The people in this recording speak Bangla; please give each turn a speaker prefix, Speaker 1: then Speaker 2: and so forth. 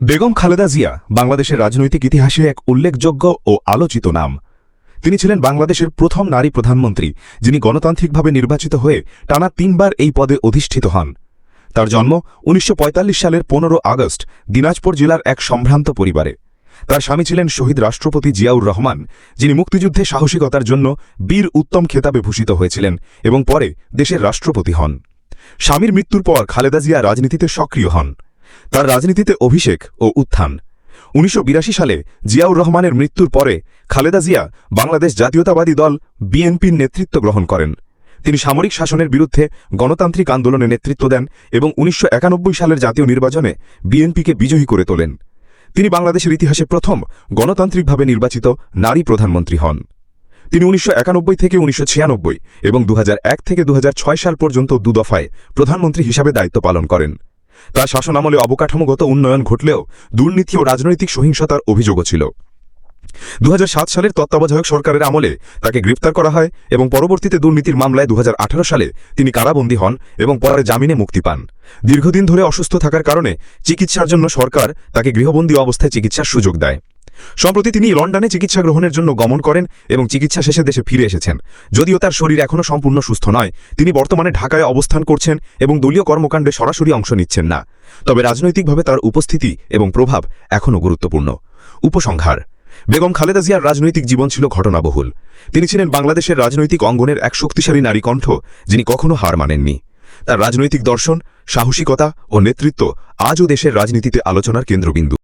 Speaker 1: বেগম খালেদা জিয়া বাংলাদেশের রাজনৈতিক ইতিহাসে এক উল্লেখযোগ্য ও আলোচিত নাম। তিনি ছিলেন বাংলাদেশের প্রথম নারী প্রধানমন্ত্রী, যিনি গণতান্ত্রিকভাবে নির্বাচিত হয়ে টানা তিনবার এই পদে অধিষ্ঠিত হন। তার জন্ম উনিশশো পঁয়তাল্লিশ সালের পনেরো আগস্ট, দিনাজপুর জেলার এক সম্ভ্রান্ত পরিবারে। তার স্বামী ছিলেন শহীদ রাষ্ট্রপতি জিয়াউর রহমান, যিনি মুক্তিযুদ্ধে সাহসিকতার জন্য বীর উত্তম খেতাবে ভূষিত হয়েছিলেন এবং পরে দেশের রাষ্ট্রপতি হন। স্বামীর মৃত্যুর পর খালেদা জিয়া রাজনীতিতে সক্রিয় হন। তার রাজনীতিতে অভিষেক ও উত্থান। উনিশশো বিরাশি সালে জিয়াউর রহমানের মৃত্যুর পরে খালেদা জিয়া বাংলাদেশ জাতীয়তাবাদী দল বিএনপির নেতৃত্ব গ্রহণ করেন। তিনি সামরিক শাসনের বিরুদ্ধে গণতান্ত্রিক আন্দোলনে নেতৃত্ব দেন এবং উনিশশো একানব্বই সালের জাতীয় নির্বাচনে বিএনপিকে বিজয়ী করে তোলেন। তিনি বাংলাদেশের ইতিহাসে প্রথম গণতান্ত্রিকভাবে নির্বাচিত নারী প্রধানমন্ত্রী হন। তিনি উনিশশো একানব্বই থেকে উনিশশো ছিয়ানব্বই এবং দুহাজার এক থেকে দুহাজার ছয় সাল পর্যন্ত দুদফায় প্রধানমন্ত্রী হিসাবে দায়িত্ব পালন করেন। তার শাসনামলে অবকাঠামোগত উন্নয়ন ঘটলেও দুর্নীতি ও রাজনৈতিক সহিংসতার অভিযোগও ছিল। দু হাজার সাত সালের তত্ত্বাবধায়ক সরকারের আমলে তাকে গ্রেপ্তার করা হয় এবং পরবর্তীতে দুর্নীতির মামলায় দু হাজার আঠারো সালে তিনি কারাবন্দী হন এবং পরে জামিনে মুক্তি পান। দীর্ঘদিন ধরে অসুস্থ থাকার কারণে চিকিৎসার জন্য সরকার তাকে গৃহবন্দী অবস্থায় চিকিৎসার সুযোগ দেয়। সম্প্রতি তিনি লন্ডনে চিকিৎসা গ্রহণের জন্য গমন করেন এবং চিকিৎসা শেষে দেশে ফিরে এসেছেন। যদিও তার শরীর এখনও সম্পূর্ণ সুস্থ নয়, তিনি বর্তমানে ঢাকায় অবস্থান করছেন এবং দলীয় কর্মকাণ্ডে সরাসরি অংশ নিচ্ছেন না। তবে রাজনৈতিকভাবে তার উপস্থিতি এবং প্রভাব এখনও গুরুত্বপূর্ণ। উপসংহার। বেগম খালেদা জিয়ার রাজনৈতিক জীবন ছিল ঘটনাবহুল। তিনি ছিলেন বাংলাদেশের রাজনৈতিক অঙ্গনের এক শক্তিশালী নারী কণ্ঠ, যিনি কখনো হার মানেননি। তার রাজনৈতিক দর্শন, সাহসিকতা ও নেতৃত্ব আজও দেশের রাজনীতিতে আলোচনার কেন্দ্রবিন্দু।